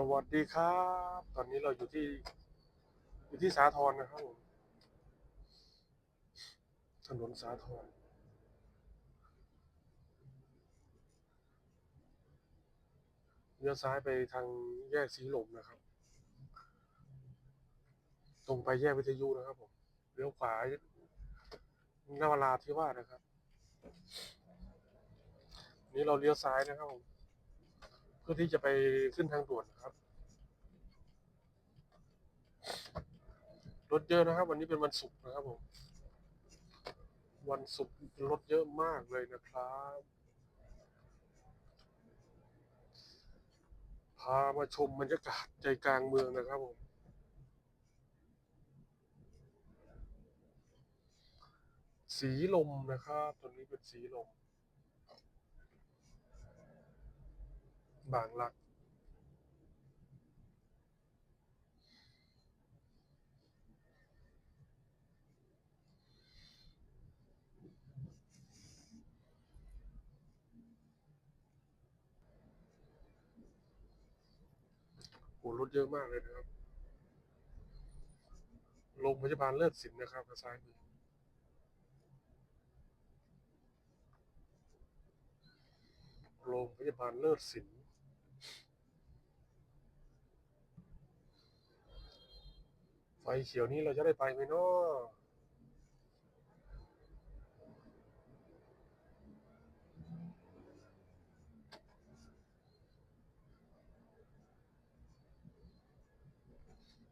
สวัสดีครับ ตอนนี้เราอยู่ที่ อยู่ที่สาทรนะครับผมถนนสาทรเลี้ยวซ้ายไปทางแยกสีลมนะครับ ตรงไปแยกวิทยุนะครับผมเลี้ยวขวานวราธิวาสนะครับ นี่เราเลี้ยวซ้ายนะครับผม พื่อที่จะไปขึ้นทางด่วนนะครับ รถเยอะนะครับ วันนี้เป็นวันศุกร์นะครับผม วันศุกร์รถเยอะมากเลยนะครับ พามาชมบรรยากาศใจกลางเมืองนะครับผมสีลมนะครับตัวนี้เป็นสีลม บางรัก โหรถเยอะมากเลยนะครับ โรงพยาบาลเลิศสินนะครับท้ายมือโรงพยาบาลเลิศสิน ไฟเขียวนี้เราจะได้ไปไหมเนาะ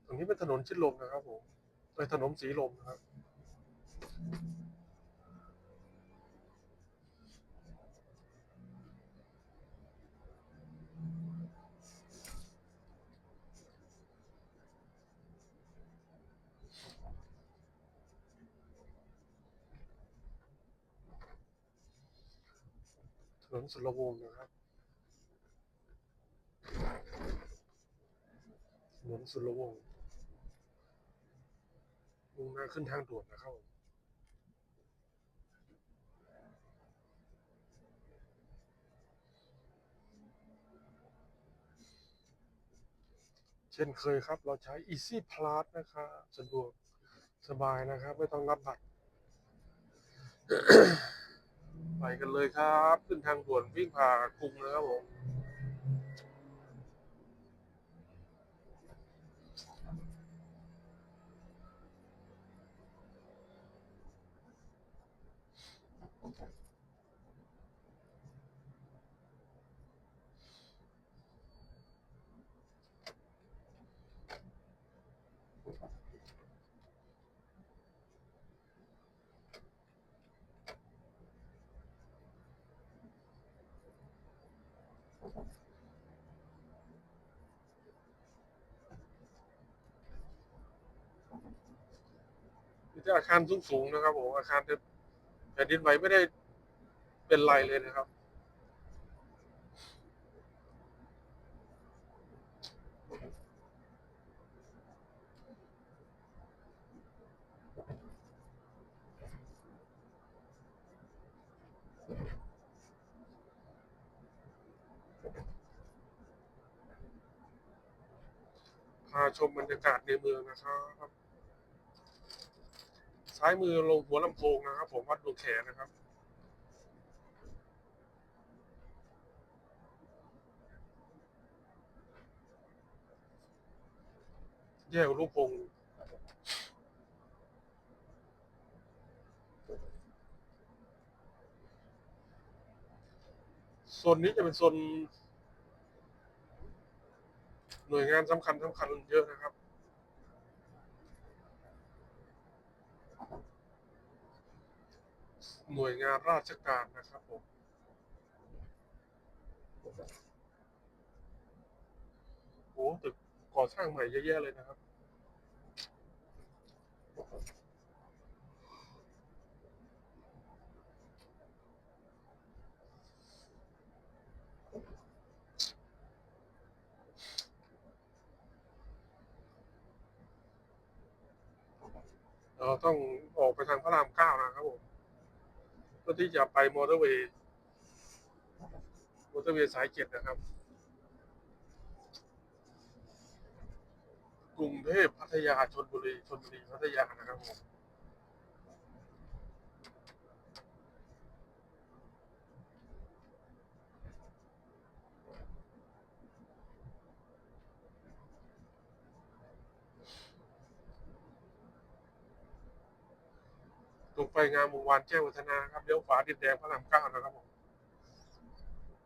ตรงนี้เป็นถนนชิดลมนะครับผมเป็นถนนสีลมนะครับ นนสุรวงศ์นะครับถนนสุรวงศ์มุ่งหน้าขึ้นทางด่วนนะครับผมเช่นเคยครับ เราใช้ Easy Plus นะครับสะดวกสบายนะครับ ไม่ต้องรับบัตร ไปกันเลยครับ ขึ้นทางด่วนวิ่งผ่ากรุงนะครับผม จะอาคารสูงๆนะครับผมอาคารแผ่นดินไหวไม่ได้เป็นไรเลยนะครับ พาชมบรรยากาศในเมืองนะครับ ซ้ายมือลงหัวลำโพงนะครับ ผมวัดดวงแขนะครับแยกลูกพงโซนนี้จะเป็นโซนหน่วยงานสำคัญสำคัญเยอะนะครับ หน่วยงานราชการนะครับผมโอ้ตึกก่อสร้างใหม่เยอะแยะเลยนะครับ เราต้องออกไปทางพระรามเก้านะครับผม พื่อที่จะไปมอเตอร์เวย์มอเตอร์เวย์สายเจ็ดนะครับ กรุงเทพพัทยาชนบุรีชนบุรีพัทยานะครับผม รงไปงามวงวานแจ้งวัฒนาครับเลี้ยวขวาดินแดงพระรามเก้านะครับผม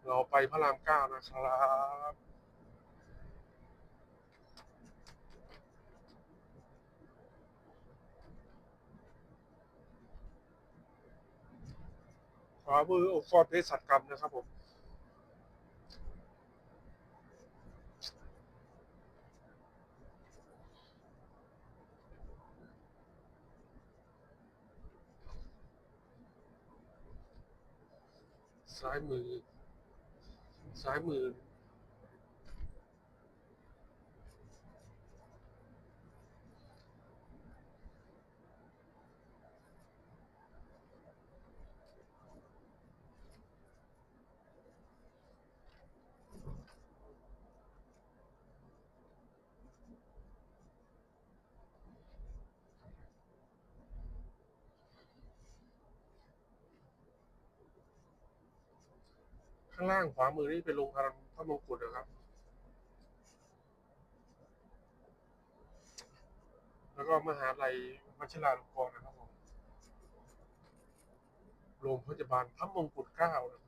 เราไปพระรามเก้านะครับขวามือองค์กรเภสัชกรรมนะครับผม ซ้ายมือ ซ้ายมือ ข้างล่างขวามือนี่เป็นโรงพยาบาลพระมงกุฎนะครับ แล้วก็มหาลัยวชิราลงกรณ์นะครับผมโรงพยาบาลพระมงกุฎเกล้านะครับ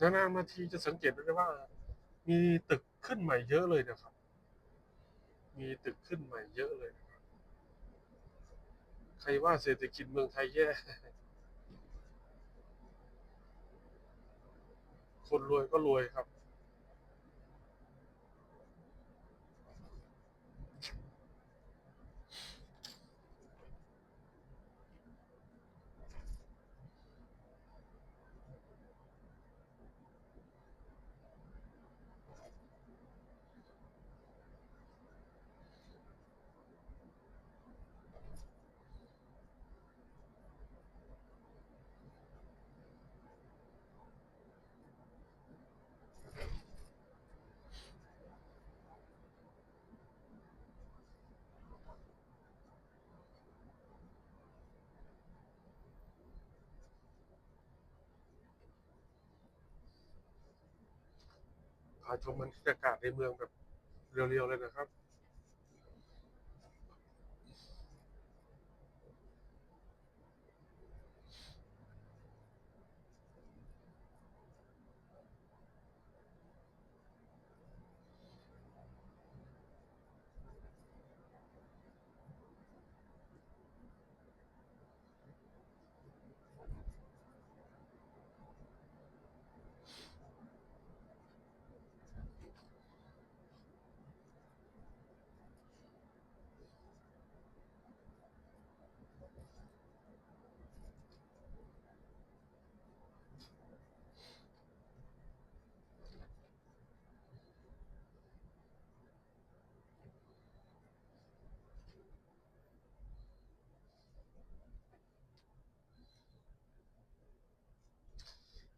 นานๆมาทีจะสังเกตได้ว่า มีตึกขึ้นใหม่เยอะเลยนะครับ มีตึกขึ้นใหม่เยอะเลยนะครับ ใครว่าเศรษฐกิจเมืองไทยแย่ คนรวยก็รวยครับ พาชมบรรยากาศในเมืองแบบเรียวๆเลยนะครับ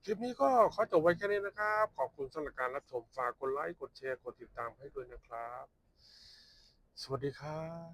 คลิปนี้ก็ขอจบไว้แค่นี้นะครับ ขอบคุณสำหรับการรับชมฝากกดไลค์กดแชร์กดติดตามให้ด้วยนะครับ สวัสดีครับ